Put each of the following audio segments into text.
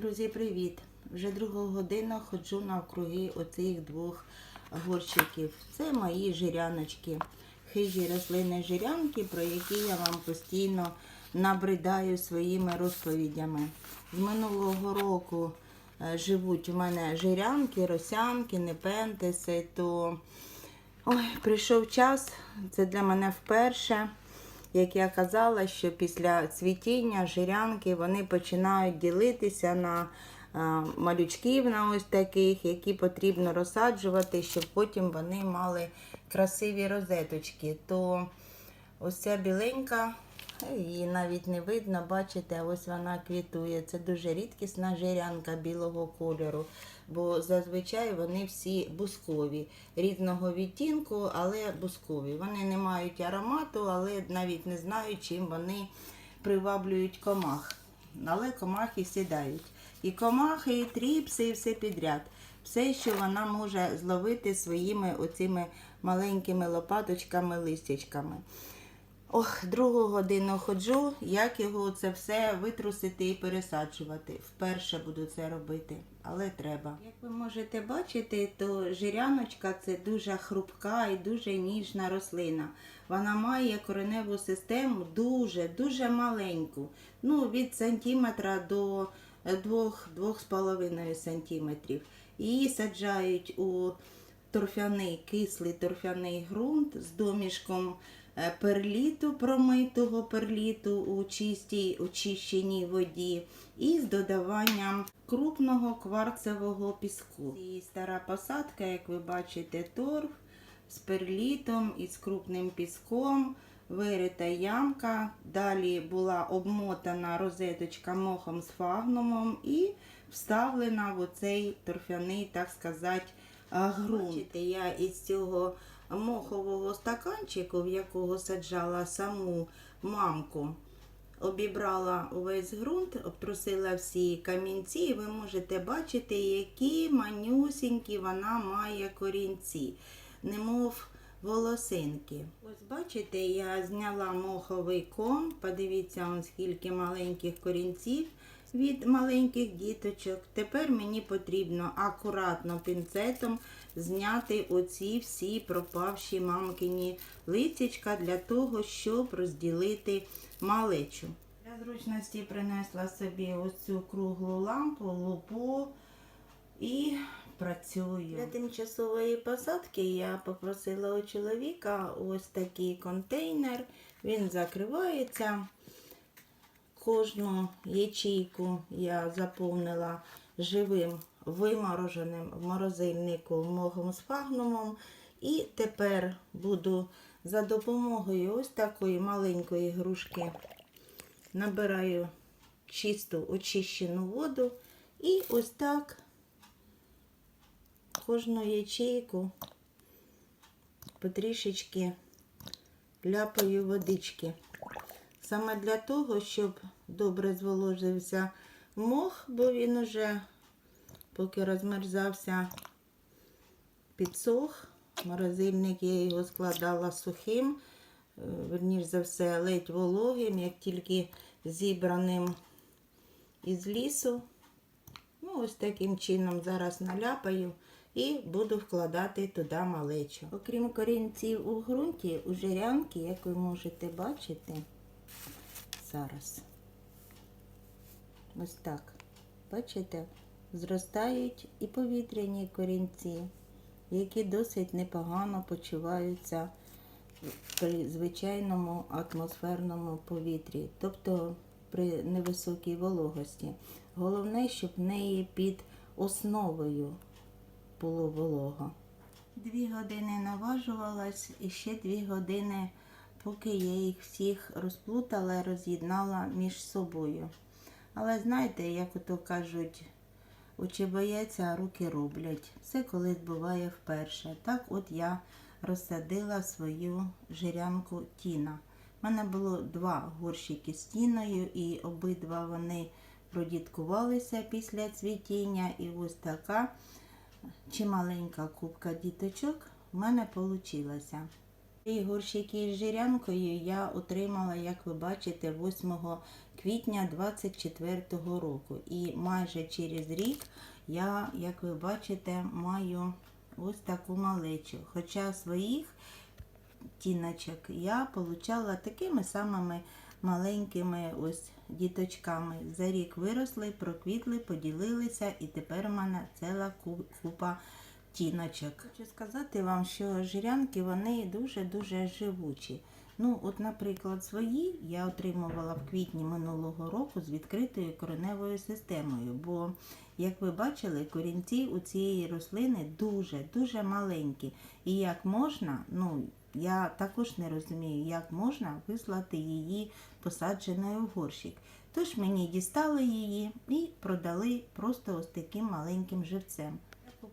Друзі, привіт! Вже другу годину ходжу навкруги оцих двох горщиків. Це мої жиряночки. Хижі рослини жирянки, про які я вам постійно набридаю своїми розповідями. З минулого року е, живуть у мене жирянки, росянки, непентеси, то ой, прийшов час, це для мене вперше. Як я казала, що після цвітіння жирянки вони починають ділитися на е, малючків на ось таких, які потрібно розсаджувати, щоб потім вони мали красиві розеточки. То ось ця біленька, її навіть не видно, бачите, ось вона квітує. Це дуже рідкісна жирянка білого кольору, бо зазвичай вони всі бускові, різного відтінку, але бускові. Вони не мають аромату, але навіть не знаю, чим вони приваблюють комах. Але комахи сідають. І комахи, і тріпси, і все підряд. Все, що вона може зловити своїми оцими маленькими лопаточками, листячками. Ох, другу годину ходжу, як його це все витрусити і пересаджувати. Вперше буду це робити, але треба. Як ви можете бачити, то жиряночка це дуже хрупка і дуже ніжна рослина. Вона має кореневу систему дуже, дуже маленьку. Ну, від сантиметра до 2-2,5 сантиметрів. Її саджають у торфяний, кислий торфяний ґрунт з домішком перліту, промитого перліту у чистій очищеній воді і з додаванням крупного кварцевого піску. І стара посадка, як ви бачите, торф з перлітом і з крупним піском. Вирита ямка, далі була обмотана розеточка мохом з фагнумом і вставлена в оцей торфяний, так сказати, а, ґрунт. Бачите, я із цього мохового стаканчику, в якого саджала саму мамку, обібрала увесь ґрунт, обтрусила всі камінці, і ви можете бачити, які манюсінькі вона має корінці, немов волосинки. Ось бачите, я зняла моховий ком, подивіться, он скільки маленьких корінців від маленьких діточок. Тепер мені потрібно акуратно пінцетом зняти оці всі пропавші мамкині листячка для того, щоб розділити малечу. Для зручності принесла собі ось цю круглу лампу, лупу і працюю. Для тимчасової посадки я попросила у чоловіка ось такий контейнер. Він закривається. Кожну ячейку я заповнила живим вимороженим в морозильнику мохом фагнумом. І тепер буду за допомогою ось такої маленької грушки набираю чисту очищену воду і ось так кожну ячейку потрішечки ляпаю водички. Саме для того, щоб добре зволожився мох, бо він уже, поки розмерзався, підсох. Морозильник я його складала сухим, е, верніш за все, ледь вологим, як тільки зібраним із лісу. Ну, ось таким чином зараз наляпаю і буду вкладати туди малечу. Окрім корінців у ґрунті, у жирянки, як ви можете бачити, зараз. Ось так. Бачите, зростають і повітряні корінці, які досить непогано почуваються при звичайному атмосферному повітрі, тобто при невисокій вологості. Головне, щоб в неї під основою було волого. Дві години наважувалась і ще дві години, поки я їх всіх розплутала і роз'єднала між собою. Але знаєте, як ото кажуть, очі бояться, а руки роблять. Все колись буває вперше. Так от я розсадила свою жирянку Тіна. У мене було два горщики з тіною, і обидва вони продіткувалися після цвітіння. І ось така чималенька кубка діточок в мене вийшла. Ці горщики з жирянкою я отримала, як ви бачите, 8 квітня 24 року. І майже через рік я, як ви бачите, маю ось таку малечу. Хоча своїх тіночок я получала такими самими маленькими ось діточками. За рік виросли, проквітли, поділилися, і тепер у мене ціла ку- купа тіночок. Хочу сказати вам, що жирянки вони дуже-дуже живучі. Ну, от, наприклад, свої я отримувала в квітні минулого року з відкритою кореневою системою. Бо, як ви бачили, корінці у цієї рослини дуже-дуже маленькі. І як можна, ну, я також не розумію, як можна вислати її посадженою в горщик. Тож мені дістали її і продали просто ось таким маленьким живцем.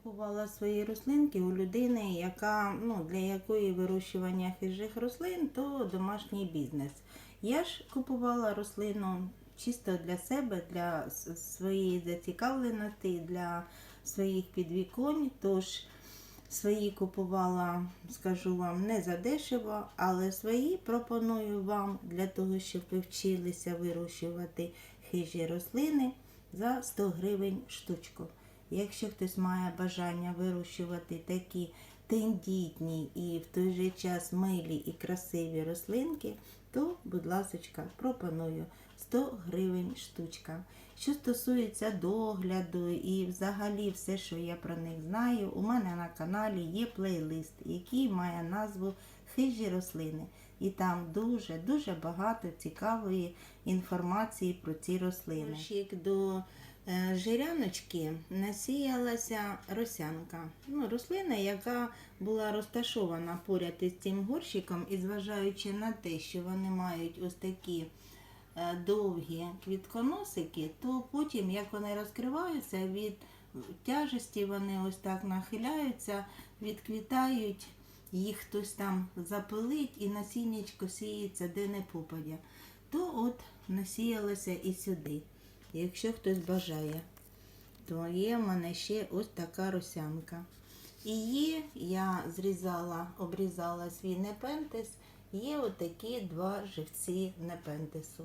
Купувала свої рослинки у людини, яка ну для якої вирощування хижих рослин то домашній бізнес. Я ж купувала рослину чисто для себе, для своєї зацікавленості, для своїх підвіконь. Тож свої купувала, скажу вам, не задешево, але свої пропоную вам для того, щоб ви вчилися вирощувати хижі рослини за 100 гривень штучку. Якщо хтось має бажання вирощувати такі тендітні і в той же час милі і красиві рослинки, то, будь ласочка, пропоную 100 гривень штучка. Що стосується догляду і взагалі все, що я про них знаю, у мене на каналі є плейлист, який має назву Хижі рослини. І там дуже-дуже багато цікавої інформації про ці рослини. До жиряночки насіялася росянка. Ну, рослина, яка була розташована поряд із цим горщиком, і зважаючи на те, що вони мають ось такі е, довгі квітконосики, то потім, як вони розкриваються, від тяжесті вони ось так нахиляються, відквітають, їх хтось там запилить і насіннячко сіється де не попадя. То от насіялося і сюди. Якщо хтось бажає, то є в мене ще ось така росянка. І є, я зрізала, обрізала свій непентес, є отакі два живці непентесу.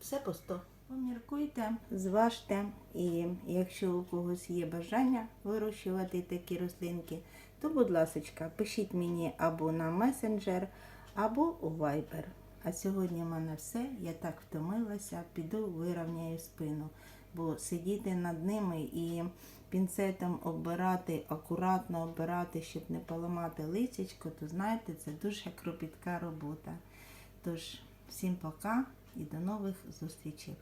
Все по 100. Поміркуйте, зважте, і якщо у когось є бажання вирощувати такі рослинки, то, будь ласка, пишіть мені або на месенджер, або у Viber. А сьогодні в мене все. Я так втомилася, піду вирівняю спину, бо сидіти над ними і пінцетом обирати, акуратно обирати, щоб не поламати лисячко, то знаєте, це дуже кропітка робота. Тож, всім пока і до нових зустрічей.